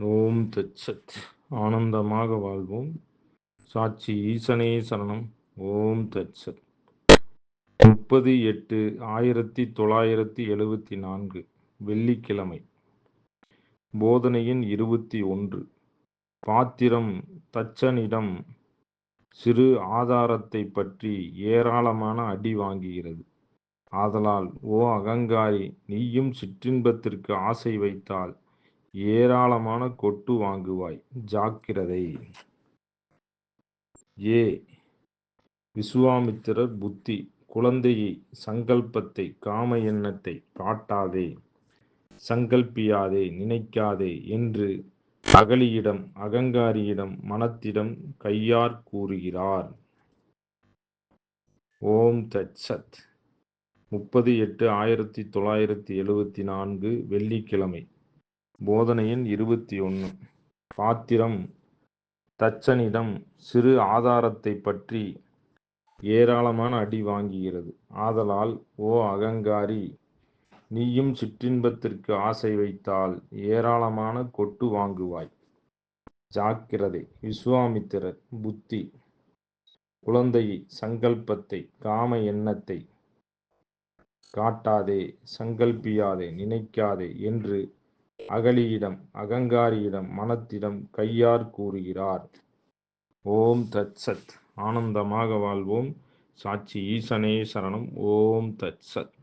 ஓம் தச்சத் ஆனந்தமாக வாழ்வோம். சாட்சி ஈசனே சரணம். ஓம் தச்சத் முப்பது எட்டு ஆயிரத்தி தொள்ளாயிரத்தி எழுபத்தி நான்கு வெள்ளிக்கிழமை. போதனையின் இருபத்தி ஒன்று. பாத்திரம் தச்சனிடம் சிறு ஆதாரத்தை பற்றி ஏராளமான அடி வாங்குகிறது. ஆதலால் ஓ அகங்காரி நீயும் சிற்றின்பத்திற்கு ஆசை வைத்தால் ஏராளமான கொட்டு வாங்குவாய். ஜாக்கிரதை. ஏ. விசுவாமித்திரர் புத்தி. குழந்தையை சங்கல்பத்தை காம எண்ணத்தை காட்டாதே. சங்கல்பியாதே நினைக்காதே என்று அகலியிடம் அகங்காரியிடம் மனத்திடம் கையார் கூறுகிறார். ஓம் தத் சத். முப்பது எட்டு ஆயிரத்தி தொள்ளாயிரத்தி எழுபத்தி நான்கு வெள்ளிக்கிழமை. போதனையின் இருபத்தி ஒன்று பாத்திரம் தச்சனிடம் சிறு ஆதாரத்தை பற்றி ஏராளமான அடி வாங்குகிறது. ஆதலால் ஓ அகங்காரி நீயும் சிற்றின்பத்திற்கு ஆசை வைத்தால் ஏராளமான கொட்டு வாங்குவாய். ஜாக்கிரதை விஸ்வாமித்திரர் புத்தி குழந்தையை சங்கல்பத்தை காம எண்ணத்தை காட்டாதே சங்கல்பியாதே நினைக்காதே என்று அகலியிடம் அகங்காரியிடம் மனத்திடம் கையார் கூறுகிறார். ஓம் தத் சத். ஆனந்தமாக வாழ்வோம். சாட்சி ஈசனே சரணம். ஓம் தத் சத்.